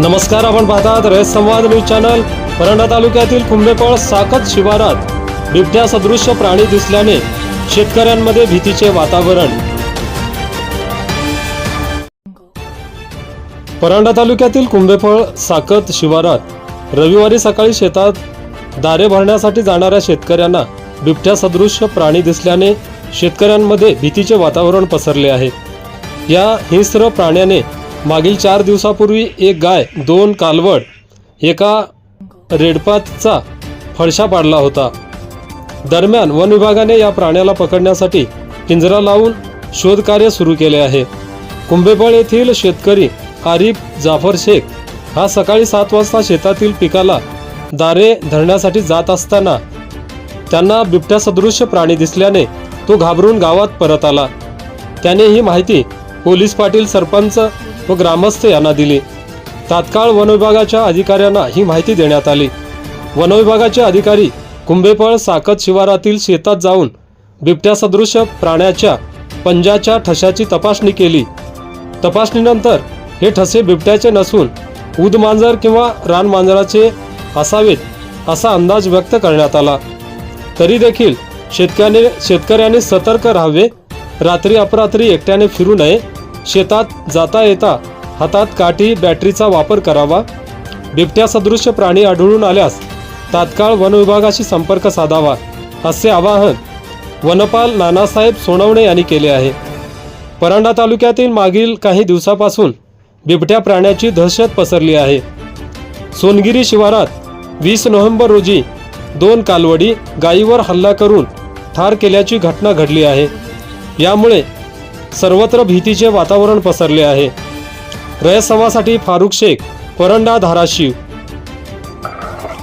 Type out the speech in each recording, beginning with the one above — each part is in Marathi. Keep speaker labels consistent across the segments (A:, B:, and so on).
A: नमस्कार आपण पाहतात रयत संवाद न्यूज चॅनल. परंडा तालुक्यातील कुंभेपळ साकत शिवारात बिबट्या सदृश्य प्राणी दिसल्याने शेतकऱ्यांमध्ये भीतीचे वातावरण. परांडा तालुक्यातील कुंभेफळ साकत शिवारात रविवारी सकाळी शेतात दारे भरण्यासाठी जाणाऱ्या शेतकऱ्यांना बिबट्या सदृश्य प्राणी दिसल्याने शेतकऱ्यांमध्ये भीतीचे वातावरण पसरले आहे. या हिंस्र प्राण्याने मागील चार दिवसापूर्वी एक गाय दोन कालवड एका रेडपातचा फडशा पाडला होता. दरम्यान वन विभागाने या प्राण्याला पकडण्यासाठी पिंजरा लावून शोधकार्य सुरू केले आहे. कुंभेपळ येथील शेतकरी आरिफ जाफर शेख हा सकाळी सात वाजता शेतातील पिकाला दारे धरण्यासाठी जात असताना त्यांना बिबट्या सदृश्य प्राणी दिसल्याने तो घाबरून गावात परत आला. त्याने ही माहिती पोलीस पाटील सरपंच व ग्रामस्थ यांना दिली. तात्काळ वनविभागाच्या अधिकाऱ्यांना ही माहिती देण्यात आली. वनविभागाचे अधिकारी कुंभेपळ साकत शिवारातील शेतात जाऊन बिबट्यासदृश प्राण्याच्या पंजाच्या ठशाची तपासणी केली. तपासणीनंतर हे ठसे बिबट्याचे नसून उदमांजर किंवा रानमांजराचे असावेत असा अंदाज व्यक्त करण्यात आला. तरी देखील शेतकऱ्याने शेतकऱ्याने सतर्क राहावे. रात्री अपरात्री एकट्याने फिरू नये. शेतात जाता येता हातात काठी बॅटरीचा वापर करावा. बिबट्या सदृश्य प्राणी आढळून आल्यास तात्काळ वन विभागाशी संपर्क साधावा असे आवाहन वनपाल नानासाहेब सोनवणे यांनी केले आहे. परांडा तालुक्यातील मागील काही दिवसापासून बिबट्या प्राण्याची दहशत पसरली आहे. सोनगिरी शिवारात वीस नोव्हेंबर रोजी दोन कालवडी गायीवर हल्ला करून ठार केल्याची घटना घडली आहे. यामुळे सर्वत्र भीतीचे वातावरण पसरले आहे. रयसमासाठी फारुख शेख परंडा धाराशिव.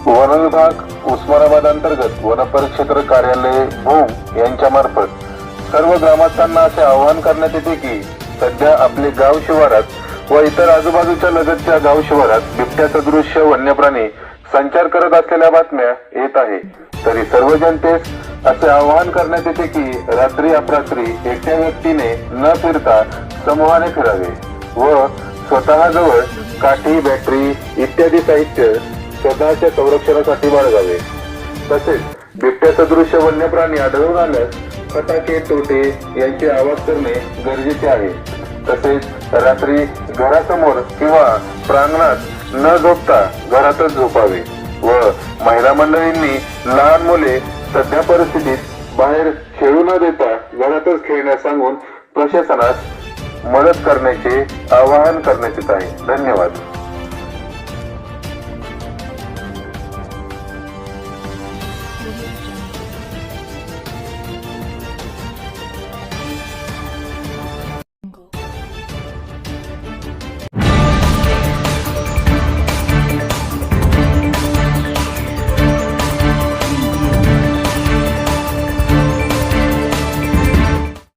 B: वन विभाग उस्मानाबाद अंतर्गत वन परिक्षेत्र कार्यालय भूम यांच्या मार्फत सर्व ग्रामस्थांना असे आवाहन करण्यात येते की सध्या आपले गाव शिवारात व इतर आजूबाजूच्या लगतच्या गाव शिवारात बिबट्या सदृश्य वन्य प्राणी संचार करत असलेल्या बातम्या येत आहे. तरी सर्व जनतेस असे आवाहन करण्यात येते की रात्री अपरात्री एकट्या व्यक्तीने न फिरता समूहाने फिरावे व स्वतःजवळ काठी बॅटरी इत्यादी साहित्य स्वतःच्या संरक्षणासाठी बाळगावे. तसेच बिबट्या सदृश्य वन्य प्राणी आढळून आल्यास फटाके तोटे यांचे आवाज करणे गरजेचे आहे. तसेच रात्री घरासमोर किंवा प्रांगणात न झोपता घरातच झोपावे व महिला मंडळींनी लहान मुले सध्या परिस्थितीत बाहेर खेळू न देता घरातच खेळण्यास सांगून प्रशासनास मदत करण्याचे आवाहन करण्यात येत आहे. धन्यवाद.